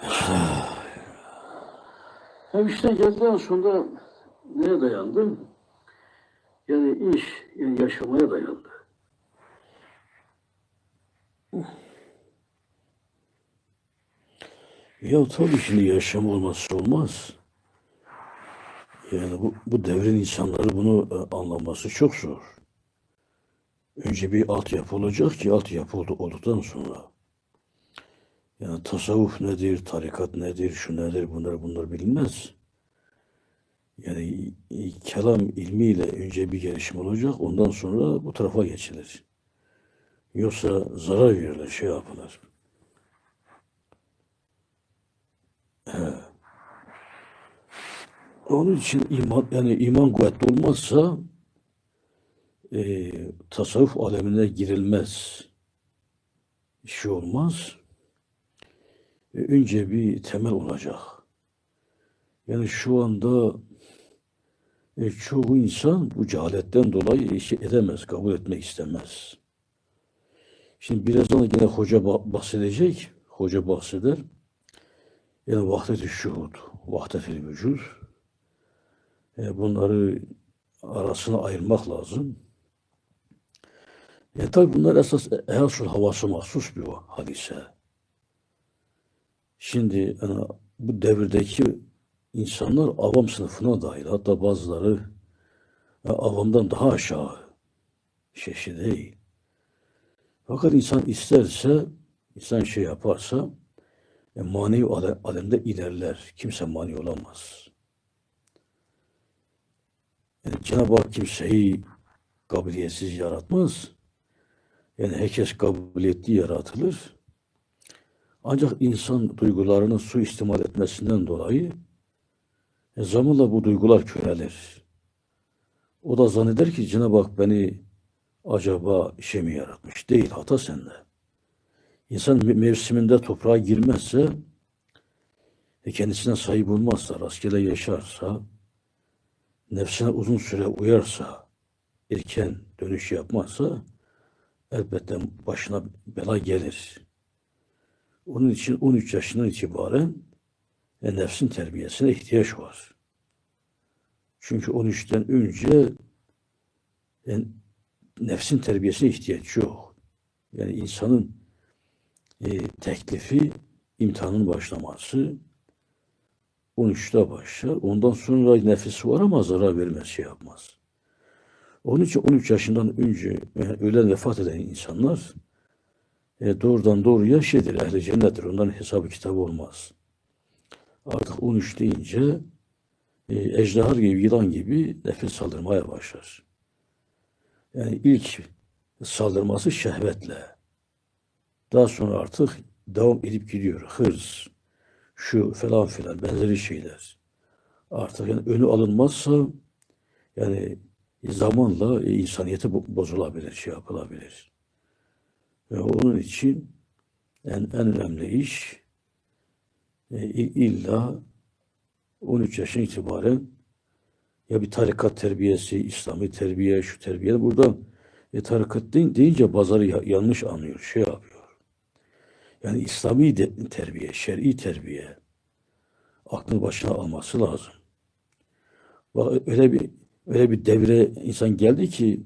Hem işten geldikten sonra neye dayandım? Yani iş, yani yaşamaya dayandı. Ya tabii şimdi yaşam olmazsa olmaz. Yani bu, bu devrin insanları bunu e, anlaması çok zor. Önce bir altyapı olacak ki altyapı oldu, olduktan sonra. Yani tasavvuf nedir, tarikat nedir, şu nedir, bunlar bunlar bilinmez. Yani kelam ilmiyle önce bir gelişim olacak, ondan sonra bu tarafa geçilir. Yoksa zarar verirler, şey yapılır. Onun için iman, yani iman kuvvetli olmazsa e, tasavvuf alemine girilmez. Şey olmaz. E, önce bir temel olacak. Yani şu anda e, çoğu insan bu cehaletten dolayı işi edemez, kabul etmek istemez. Şimdi birazdan yine hoca ba- bahsedecek, hoca bahseder. Yani vahdet-i şuhud, vahdet-i vücud. E, bunları arasına ayırmak lazım. E tabi bunlar esas Ehasül havası mahsus bir hadise. Şimdi yani bu devirdeki insanlar avam sınıfına dahil. Hatta bazıları e, avamdan daha aşağı şeşi değil. Fakat insan isterse, insan şey yaparsa e, manevi ale- alemde ilerler. Kimse mani olamaz. Yani Cenab-ı Hak kimseyi kabiliyetsiz yaratmaz. Yani herkes kabiliyetli yaratılır. Ancak insan duygularını suistimal etmesinden dolayı e, zamanla bu duygular körelir. O da zanneder ki Cenab-ı Hak beni acaba işe mi yaratmış? Değil, hata sende. İnsan me- mevsiminde toprağa girmezse, e, kendisine sahip olmazsa, rastgele yaşarsa, nefsine uzun süre uyarsa, erken dönüş yapmazsa, elbette başına bela gelir. Onun için 13 yaşından itibaren e, nefsin terbiyesine ihtiyaç var. Çünkü 13'ten önce e, nefsin terbiyesine ihtiyaç yok. Yani insanın e, teklifi imtihanın başlaması 13'te başlar. Ondan sonra nefis var ama zarar vermez, şey yapmaz. Onun için 13 yaşından önce yani ölen vefat eden insanlar e, doğrudan doğruya şeydir, ehli cennettir. Onların hesabı kitabı olmaz. Artık 13 deyince e, ejderha gibi, yılan gibi nefes saldırmaya başlar. Yani ilk saldırması şehvetle. Daha sonra artık devam edip gidiyor. Hırs, şu falan filan benzeri şeyler. Artık yani önü alınmazsa yani zamanla e, insaniyeti bo- bozulabilir, şey yapılabilir. Ve onun için en, en önemli iş e, illa 13 yaşın itibaren ya bir tarikat terbiyesi, İslami terbiye, şu terbiye. Burada e, tarikat deyin- deyince bazıları ya- yanlış anlıyor, şey yapıyor. Yani İslami de, terbiye, şer'i terbiye aklını başına alması lazım. Öyle bir öyle bir devre insan geldi ki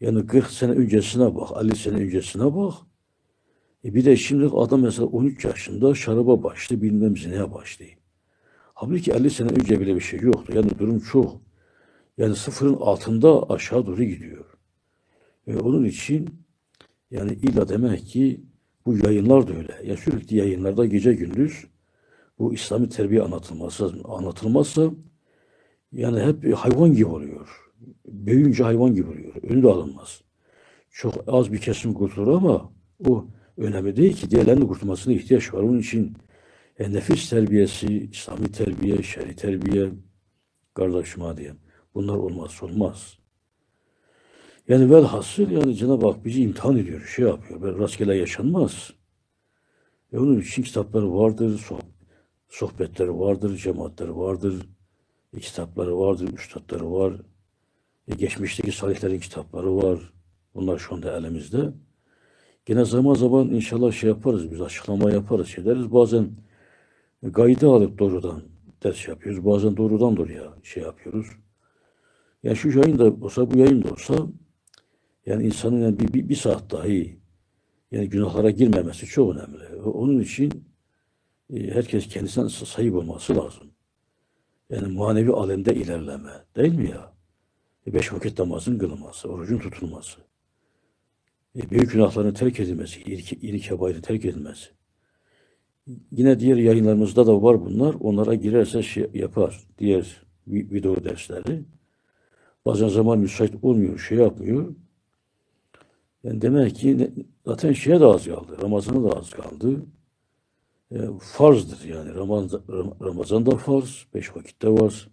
yani 40 sene öncesine bak, 50 sene öncesine bak. E bir de şimdi adam mesela 13 yaşında şaraba başladı, bilmem neye başladı. Halbuki 50 sene önce bile bir şey yoktu. Yani durum çok. Yani sıfırın altında aşağı doğru gidiyor. Ve onun için yani illa demek ki bu yayınlar da öyle. Ya sürekli yayınlarda gece gündüz bu İslami terbiye anlatılması lazım. Anlatılmazsa yani hep hayvan gibi oluyor. Büyüyünce hayvan gibi oluyor. Önü de alınmaz. Çok az bir kesim kurtulur ama o önemli değil ki. Diğerlerinin kurtulmasına ihtiyaç var. Onun için e, nefis terbiyesi, İslami terbiye, şer'i terbiye, kardeşime diyeyim. Bunlar olmazsa olmaz. Yani velhasıl yani Cenab-ı Hak bizi imtihan ediyor, şey yapıyor. Böyle rastgele yaşanmaz. E onun için kitapları vardır, soh- sohbetleri vardır, cemaatleri vardır, kitapları vardır, üstadları var. E, geçmişteki salihlerin kitapları var. Bunlar şu anda elimizde. Yine zaman zaman inşallah şey yaparız, biz açıklama yaparız, şey deriz. Bazen gayda alıp doğrudan ders yapıyoruz. Bazen doğrudan doğruya şey yapıyoruz. Yani şu yayın da olsa, bu yayın da olsa yani insanın yani bir, bir, bir saat dahi yani günahlara girmemesi çok önemli. Onun için e, herkes kendisine sahip olması lazım. Yani manevi alemde ilerleme. Değil mi ya? E, beş vakit namazın kılınması, orucun tutulması. E, büyük günahların terk edilmesi, iyilik, iyilik kebairi terk edilmesi. Yine diğer yayınlarımızda da var bunlar. Onlara girerse şey yapar. Diğer vi- video dersleri. Bazen zaman müsait olmuyor, şey yapmıyor. Yani demek ki zaten şeye de az kaldı. Ramazan'a da az kaldı. E, farzdır yani. Ramazan, Ramazan da farz. Beş vakitte var.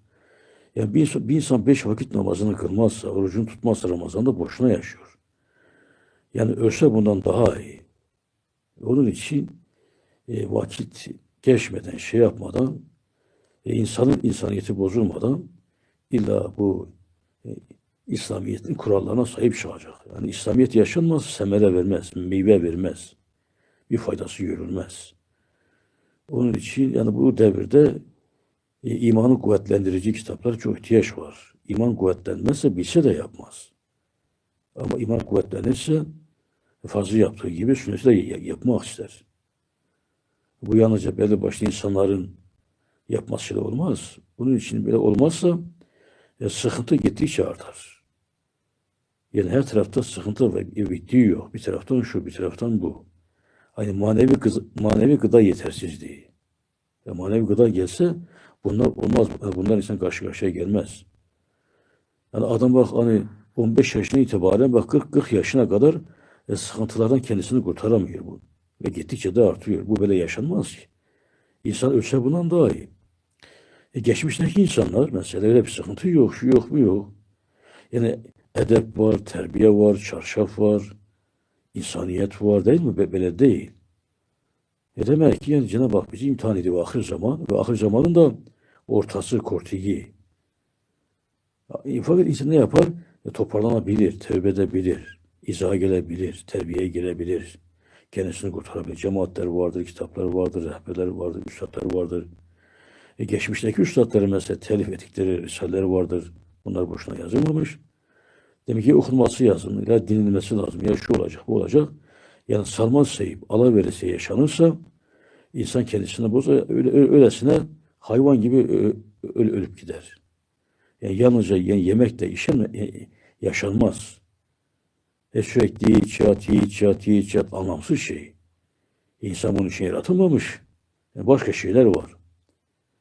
Yani bir insan, bir insan beş vakit namazını kılmazsa, orucunu tutmazsa Ramazan'da boşuna yaşıyor. Yani ölse bundan daha iyi. Onun için e, vakit geçmeden, şey yapmadan, e, insanın insaniyeti bozulmadan illa bu e, İslamiyet'in kurallarına sahip çıkacak. Yani İslamiyet yaşanmaz, semere vermez, meyve vermez. Bir faydası görülmez. Onun için yani bu devirde e, imanı kuvvetlendirici kitaplara çok ihtiyaç var. İman kuvvetlenmezse bilse de yapmaz. Ama iman kuvvetlenirse fazla yaptığı gibi sünneti de ya- yapmak ister. Bu yalnızca belli başlı insanların yapmasıyla olmaz. Bunun için böyle olmazsa e, sıkıntı gittikçe artar. Yani her tarafta sıkıntı ve bittiği yok. Bir taraftan şu, bir taraftan bu. Hani manevi, gız- manevi gıda yetersizliği. E, manevi gıda gelse bunlar olmaz. Bunlar insan karşı karşıya gelmez. Yani adam bak hani 15 yaşına itibaren bak 40, 40 yaşına kadar e, sıkıntılardan kendisini kurtaramıyor bu. Ve gittikçe de artıyor. Bu böyle yaşanmaz ki. İnsan ölse bundan daha iyi. E, geçmişteki insanlar mesela öyle bir sıkıntı yok, şu yok, bu yok. Yani edep var, terbiye var, çarşaf var, insaniyet var değil mi? Böyle değil. E demek ki yani Cenab-ı Hak bizi imtihan ediyor ahir zaman ve ahir zamanın da ortası, kortigi. Fakat insan ne yapar? E, toparlanabilir, tövbe edebilir, izaha gelebilir, terbiyeye gelebilir. Kendisini kurtarabilir. Cemaatler vardır, kitaplar vardır, rehberler vardır, üstadlar vardır. E, geçmişteki üstadların mesela telif ettikleri risaleleri vardır. Bunlar boşuna yazılmamış. Demek ki okunması lazım. Ya dinlenmesi lazım. Ya şu olacak, bu olacak. Yani sarmaz seyip, alaverese yaşanırsa insan kendisine. Öyle, öyle- öylesine hayvan gibi ö- öl- ölüp gider. Yani yalnızca yani yemekle işen e, yaşanmaz. E sürekli yiyit, yat, yiyit, yat, yiyit, yat anlamsız şey. İnsan bunun için yaratılmamış. Yani başka şeyler var.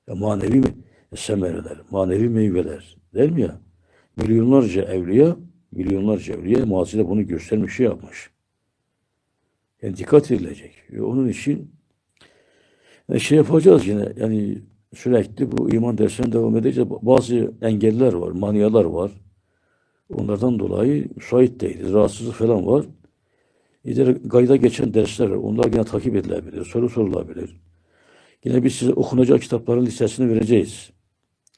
Ya manevi mi- semereler, manevi meyveler. Değil mi ya? Milyonlarca evliya, milyonlarca evliya mazide bunu göstermiş, şey yapmış. Yani dikkat edilecek. Ve onun için e, şey yapacağız yine. Yani sürekli bu iman dersine devam edeceğiz. Bazı engeller var, maniyalar var. Onlardan dolayı müsait değiliz. Rahatsızlık falan var. İleri gayda geçen dersler var. Onlar yine takip edilebilir. Soru sorulabilir. Yine biz size okunacak kitapların listesini vereceğiz.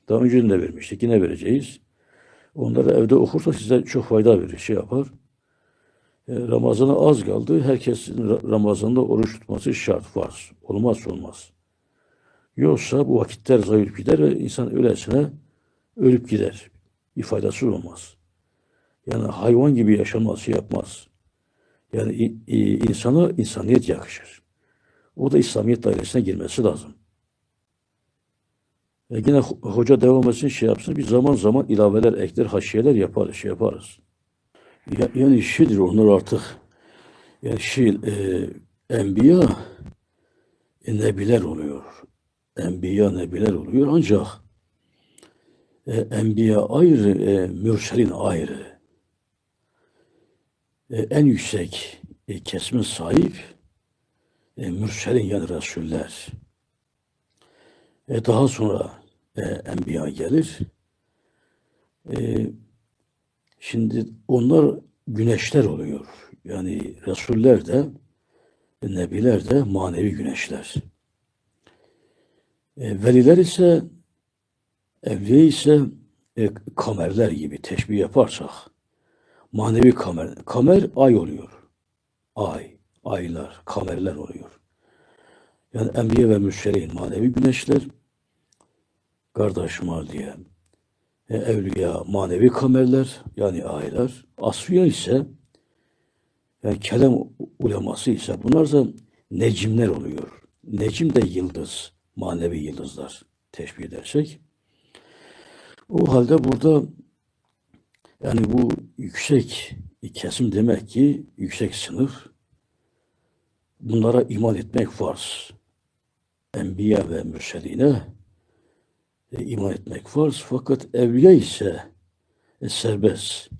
Daha önceden de vermiştik. Yine vereceğiz. Onları evde okursa size çok fayda verir. Şey yapar. E, Ramazan'a az kaldı. Herkesin Ra- Ramazan'da oruç tutması şart var. Olmaz olmaz. Yoksa bu vakitler zayıf gider ve insan öylesine ölüp gider. Bir faydası olmaz. Yani hayvan gibi yaşaması yapmaz. Yani i- insana insaniyet yakışır. O da İslamiyet dairesine girmesi lazım. E yine ho- hoca devam etsin şey yapsın. Bir zaman zaman ilaveler, ekler, haşiyeler yaparız, şey yaparız. Ya- yani şeydir onlar artık yani şey e, enbiya e, nebiler oluyor. Enbiya nebiler oluyor ancak e, enbiya ayrı, e, mürselin ayrı. E, en yüksek e, kesme sahip e, mürselin yani Resuller. E, daha sonra e, enbiya gelir. E, şimdi onlar güneşler oluyor. Yani Resuller de Nebiler de manevi güneşler. E, veliler ise evliye ise e, kamerler gibi teşbih yaparsak manevi kamer. Kamer ay oluyor. Ay, aylar, kamerler oluyor. Yani Enbiya ve Mürselin manevi güneşler, kardeş diye. E, evliya manevi kamerler yani aylar. Asfiya ise yani kelam uleması ise bunlar da necimler oluyor. Necim de yıldız, manevi yıldızlar teşbih edersek. O halde burada yani bu yüksek kesim demek ki yüksek sınıf bunlara iman etmek farz. Enbiya ve mürseline e, iman etmek farz. Fakat evliya ise e, serbest.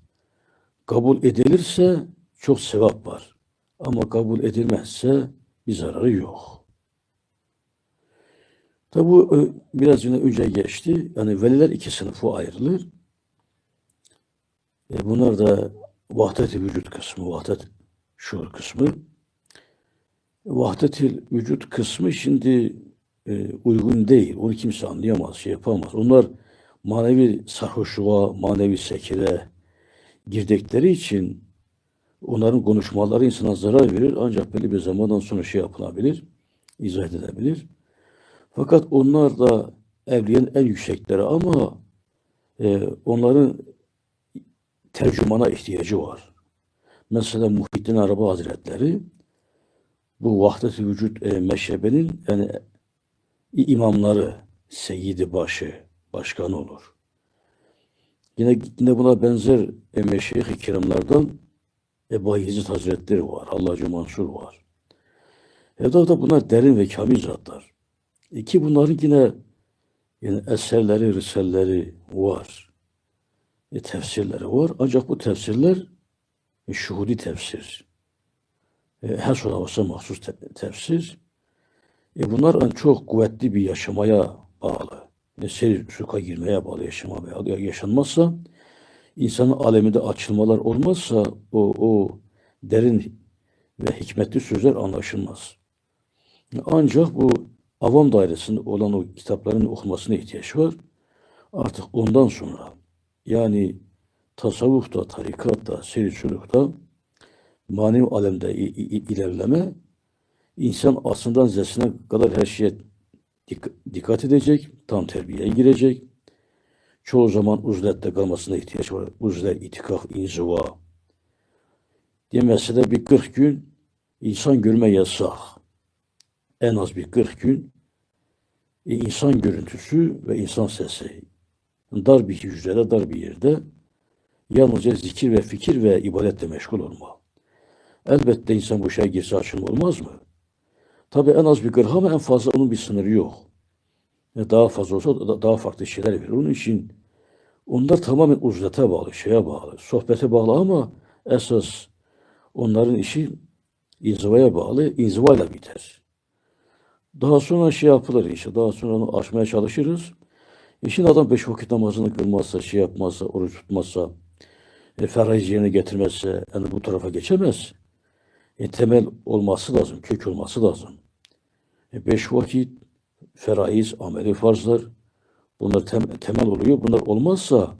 Kabul edilirse çok sevap var. Ama kabul edilmezse bir zararı yok. Tabi bu e, biraz önce geçti. Yani veliler iki sınıfa ayrılır. E, bunlar da vahdet-i vücut kısmı, vahdet şuur kısmı. Vahdet-i vücut kısmı şimdi e, uygun değil. Onu kimse anlayamaz, şey yapamaz. Onlar manevi sarhoşluğa, manevi sekire girdikleri için onların konuşmaları insana zarar verir. Ancak belli bir zamandan sonra şey yapılabilir, izah edilebilir. Fakat onlar da evliyenin en yüksekleri ama e, onların tercümana ihtiyacı var. Mesela Muhyiddin Arabi Hazretleri bu vahdet-i vücut e, meşrebenin yani imamları, seyyidi başı, başkanı olur. Yine, yine buna benzer e, meşayih-i kiramlardan Ebu Yezid Hazretleri var, Hallacı Mansur var. Evda da bunlar derin ve kamil zatlar. İki bunların yine yani eserleri, risalleri var. E, tefsirleri var. Ancak bu tefsirler e, şuhudi tefsir. E, her sonra mahsus te tefsir. E bunlar en çok kuvvetli bir yaşamaya bağlı. E, seyir suka girmeye bağlı yaşama bağlı. Yaşanmazsa insanın aleminde açılmalar olmazsa o, o derin ve hikmetli sözler anlaşılmaz. Ancak bu avam dairesinde olan o kitapların okunmasına ihtiyaç var. Artık ondan sonra yani tasavvufta, tarikatta, seyirculukta manevi alemde ilerleme insan aslından zesine kadar her şeye dikkat edecek, tam terbiyeye girecek. Çoğu zaman uzlette kalmasına ihtiyaç var. Uzlet, itikaf, inziva. Diye mesela bir 40 gün insan görme yasak. En az bir 40 gün e, insan görüntüsü ve insan sesi. Dar bir hücrede, dar bir yerde yalnızca zikir ve fikir ve ibadetle meşgul olma. Elbette insan bu şeye girse açılma olmaz mı? Tabi en az bir gırh ama en fazla onun bir sınırı yok. Yani daha fazla olsa daha farklı şeyler verir. Onun için onlar tamamen uzlete bağlı, şeye bağlı, sohbete bağlı ama esas onların işi inzivaya bağlı, inzivayla biter. Daha sonra şey yapılır işte, daha sonra onu aşmaya çalışırız. E şimdi adam beş vakit namazını kılmazsa, şey yapmazsa, oruç tutmazsa, e, feraiz yerine getirmezse, yani bu tarafa geçemez. E, temel olması lazım, kök olması lazım. E, beş vakit feraiz, ameli farzlar, bunlar tem, temel oluyor. Bunlar olmazsa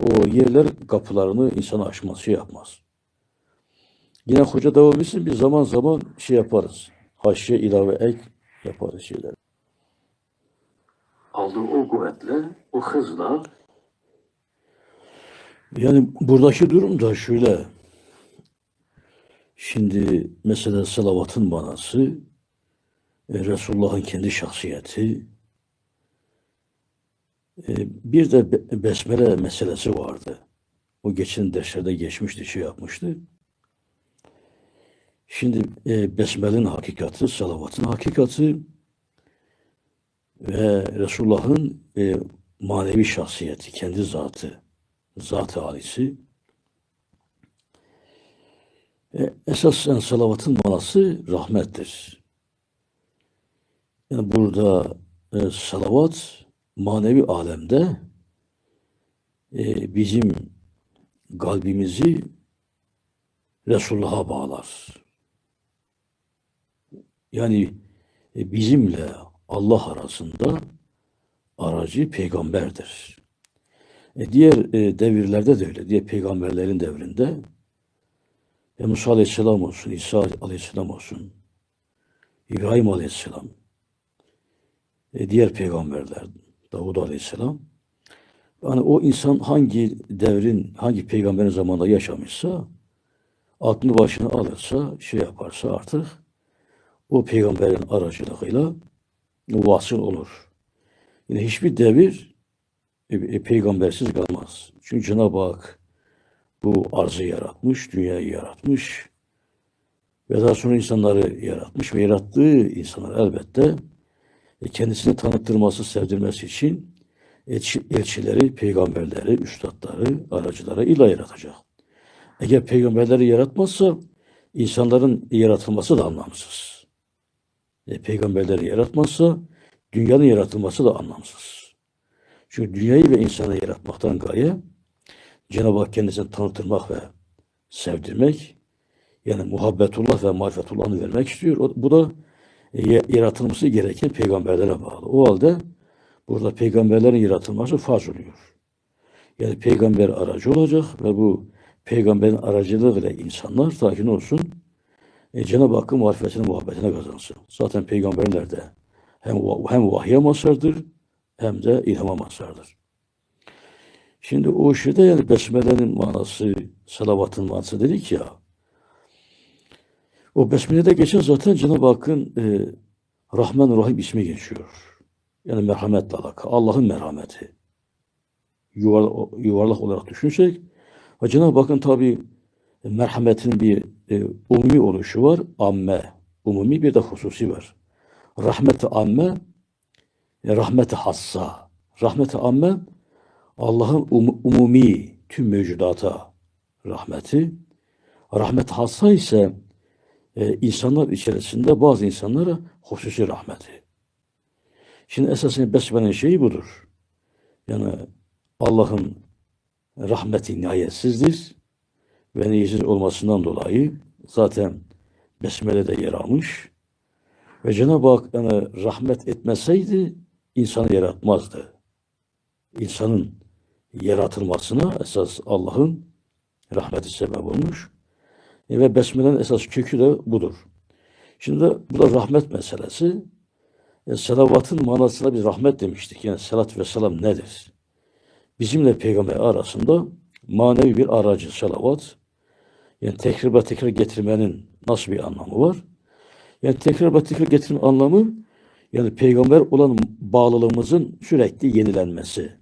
o yerler kapılarını insana açmaz, şey yapmaz. Yine hoca devam etsin, biz zaman zaman şey yaparız. Haşiye ilave ek yaparız şeyler. Aldığı o kuvvetle, o hızla yani buradaki durum da şöyle. Şimdi mesela salavatın manası, e, Resulullah'ın kendi şahsiyeti, e, bir de besmele meselesi vardı. O geçen derslerde geçmişti, şey yapmıştı. Şimdi e, besmele'nin hakikati, salavatın hakikati ve Resulullah'ın e, manevi şahsiyeti, kendi zatı, zat-ı halisi. E, esasen salavatın manası rahmettir. Yani burada e, salavat manevi alemde e, bizim kalbimizi Resulullah'a bağlar. Yani e, bizimle Allah arasında aracı peygamberdir. E, diğer e, devirlerde de öyle. Diğer peygamberlerin devrinde e, Musa Aleyhisselam olsun, İsa Aleyhisselam olsun, İbrahim Aleyhisselam, e, diğer peygamberler, Davud Aleyhisselam. Yani o insan hangi devrin, hangi peygamberin zamanında yaşamışsa, aklını başına alırsa, şey yaparsa artık o peygamberin aracılığıyla vasıl olur. Yine hiçbir devir e, e, peygambersiz kalmaz. Çünkü Cenab-ı Hak bu arzı yaratmış, dünyayı yaratmış ve daha sonra insanları yaratmış ve yarattığı insanlar elbette e, kendisini tanıttırması, sevdirmesi için elçi- elçileri, peygamberleri, üstadları, aracıları illa yaratacak. Eğer peygamberleri yaratmazsa insanların yaratılması da anlamsız. E, peygamberleri yaratmazsa dünyanın yaratılması da anlamsız. Çünkü dünyayı ve insanı yaratmaktan gaye Cenab-ı Hak kendisini tanıtırmak ve sevdirmek yani muhabbetullah ve marifetullah'ını vermek istiyor. O- Bu da e, ya- yaratılması gereken peygamberlere bağlı. O halde burada peygamberlerin yaratılması farz oluyor. Yani peygamber aracı olacak ve bu peygamberin aracılığıyla insanlar sakin olsun. E, Cenab-ı Hakk'ın marifetine, muhabbetine kazansın. Zaten peygamberler de hem, hem vahye mazhardır hem de ilhama mazhardır. Şimdi o şeyde yani besmelenin manası, salavatın manası dedik ya. O besmelede geçen zaten Cenab-ı Hakk'ın e, Rahman Rahim ismi geçiyor. Yani merhametle alakalı. Allah'ın merhameti. Yuvarlak, yuvarlak olarak düşünsek ve Cenab-ı Hakk'ın tabi merhametin bir e, umumi oluşu var. Amme. Umumi bir de hususi var. Rahmeti amme, e, rahmeti hassa. Rahmeti amme Allah'ın um- umumi tüm mevcudata rahmeti. Rahmet hassa ise e, insanlar içerisinde bazı insanlara hususi rahmeti. Şimdi esasında besmelenin şeyi budur. Yani Allah'ın rahmeti nihayetsizdir ve nihayetsiz olmasından dolayı zaten Besmele'de yer almış ve Cenab-ı Hak yani rahmet etmeseydi insanı yaratmazdı. İnsanın yaratılmasına esas Allah'ın rahmeti sebep olmuş. E, ve Besmele'nin esas kökü de budur. Şimdi de bu da rahmet meselesi. E, salavatın manasına bir rahmet demiştik. Yani salat ve selam nedir? Bizimle peygamber arasında manevi bir aracı salavat. Yani tekrar ve tekrar getirmenin nasıl bir anlamı var? Yani tekrar ve tekrar getirme anlamı yani peygamber olan bağlılığımızın sürekli yenilenmesi.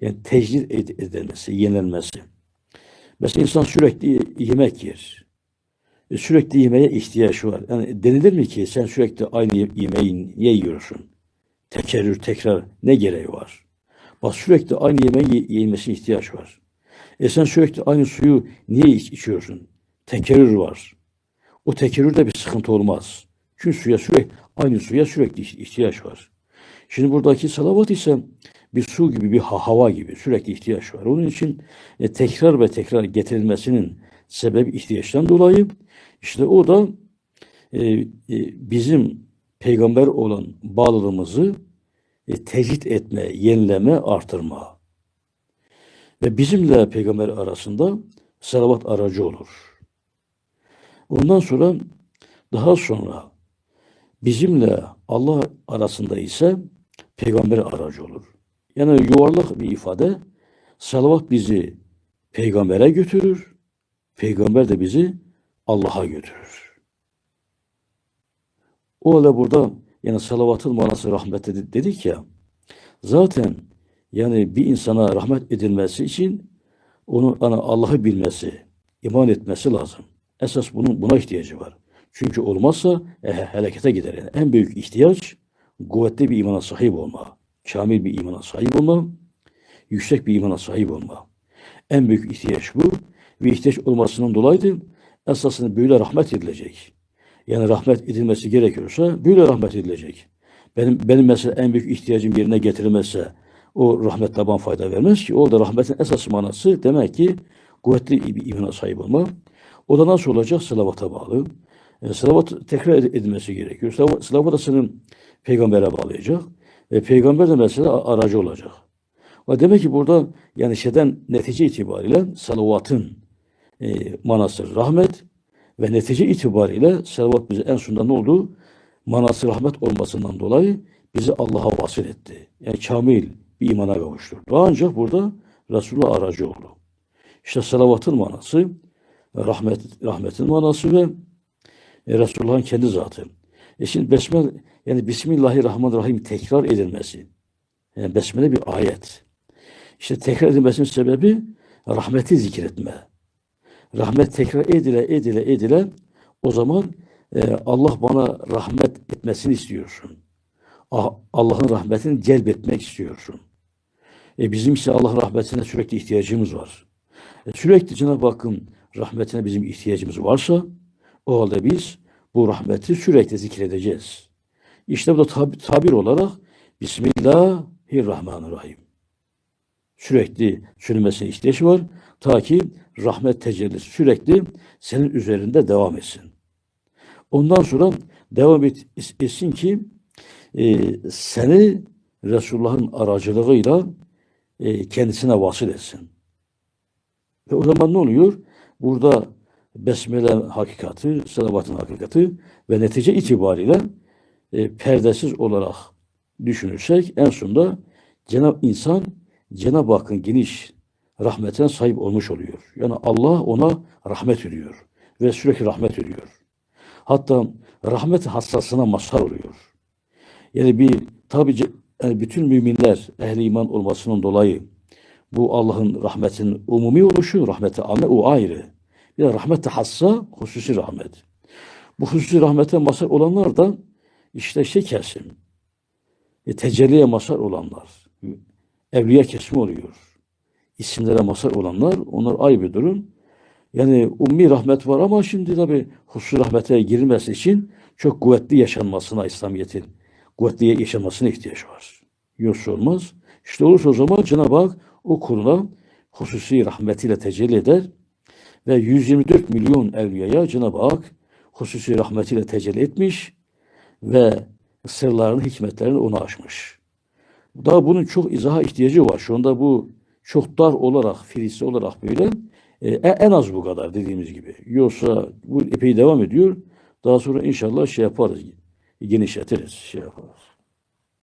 Yani tecdit ed- edilmesi, yenilenmesi. Mesela insan sürekli yemek yer. E, Sürekli yemeğe ihtiyaç var. Yani denilir mi ki sen sürekli aynı ye- yemeği niye yiyorsun? Tekerrür, tekrar ne gereği var? Bak sürekli aynı yemeği ye- yemesine ihtiyaç var. E sen sürekli aynı suyu niye iç- içiyorsun? Tekerrür var. O tekerrürde bir sıkıntı olmaz. Çünkü suya sürekli aynı suya sürekli iht- ihtiyaç var. Şimdi buradaki salavat ise bir su gibi, bir ha- hava gibi sürekli ihtiyaç var. Onun için e, tekrar ve tekrar getirilmesinin sebebi ihtiyaçtan dolayı işte o da e, e, bizim peygamber olan bağlılığımızı e, tecrit etme, yenileme, artırma. Ve bizimle peygamber arasında salavat aracı olur. Ondan sonra daha sonra bizimle Allah arasında ise peygamber aracı olur. Yani yuvarlak bir ifade salavat bizi peygambere götürür, peygamber de bizi Allah'a götürür. O halde burada yani salavatın manası rahmet dedi- dedik ya zaten yani bir insana rahmet edilmesi için onun ana Allah'ı bilmesi, iman etmesi lazım. Esas bunun buna ihtiyacı var. Çünkü olmazsa e, helakete gider. Yani en büyük ihtiyaç kuvvetli bir imana sahip olma, kamil bir imana sahip olma, yüksek bir imana sahip olma. En büyük ihtiyaç bu. Ve ihtiyaç olmasından dolayı da esasında böyle rahmet edilecek. Yani rahmet edilmesi gerekiyorsa böyle rahmet edilecek. Benim benim mesela en büyük ihtiyacım yerine getirilmezse o rahmetle bana fayda vermez ki. Orada rahmetin esas manası demek ki kuvvetli bir imana sahip olma. O da nasıl olacak? Salavata bağlı. E, salavat tekrar ed- edilmesi gerekiyor. Salavat, salavat da senin peygambere bağlayacak. Ve peygamber de mesela aracı olacak. O demek ki burada yani şeyden netice itibariyle salavatın e, manası rahmet ve netice itibariyle salavat bize en sonunda ne oldu? Manası rahmet olmasından dolayı bizi Allah'a vasıl etti. Yani kamil bir imana kavuşturdu. Ancak burada Resulullah aracı oldu. İşte salavatın manası, rahmet, rahmetin manası ve e, Resulullah'ın kendi zatı. E şimdi besmele yani Bismillahirrahmanirrahim tekrar edilmesi. Yani besmele bir ayet. İşte tekrar edilmesinin sebebi rahmeti zikretme. Rahmet tekrar edile edile edile o zaman e, Allah bana rahmet etmesini istiyorsun. Ah- Allah'ın rahmetini celbetmek istiyorsun. E bizim ise Allah rahmetine sürekli ihtiyacımız var. E sürekli Cenab-ı Hakk'ın rahmetine bizim ihtiyacımız varsa o halde biz bu rahmeti sürekli zikredeceğiz. İşte bu da tab- tabir olarak Bismillahirrahmanirrahim. Sürekli söylemesine ihtiyaç var. Ta ki rahmet tecellisi sürekli senin üzerinde devam etsin. Ondan sonra devam et, etsin ki e, seni Resulullah'ın aracılığıyla e, kendisine vasıl etsin. Ve o zaman ne oluyor? Burada besmele hakikati, salavatın hakikati ve netice itibariyle e, perdesiz olarak düşünürsek en sonunda Cenab insan Cenab-ı Hakk'ın geniş rahmetine sahip olmuş oluyor. Yani Allah ona rahmet ediyor ve sürekli rahmet ediyor. Hatta rahmet hassasına mazhar oluyor. Yani bir tabi bütün müminler ehli iman olmasının dolayı bu Allah'ın rahmetinin umumi oluşu, rahmeti ame o ayrı. Bir de rahmet hassa, hususi rahmet. Bu hususi rahmete mazhar olanlar da işte şey kesim, e, tecelliye mazhar olanlar, evliya kesimi oluyor. İsimlere mazhar olanlar, onlar ayrı bir durum. Yani ummi rahmet var ama şimdi tabi hususi rahmete girilmesi için çok kuvvetli yaşanmasına İslamiyet'in kuvvetli yaşamasına ihtiyaç var. Yoksa olmaz. İşte olursa o zaman Cenab-ı Hak o kuluna hususi rahmetiyle tecelli eder ve 124 milyon evliyaya Cenab-ı Hak hususi rahmetiyle tecelli etmiş ve sırlarını, hikmetlerini ona açmış. Daha bunun çok izaha ihtiyacı var. Şu anda bu çok dar olarak, filisi olarak böyle e, en az bu kadar dediğimiz gibi. Yoksa bu epey devam ediyor. Daha sonra inşallah şey yaparız, genişletiriz, şey yaparız.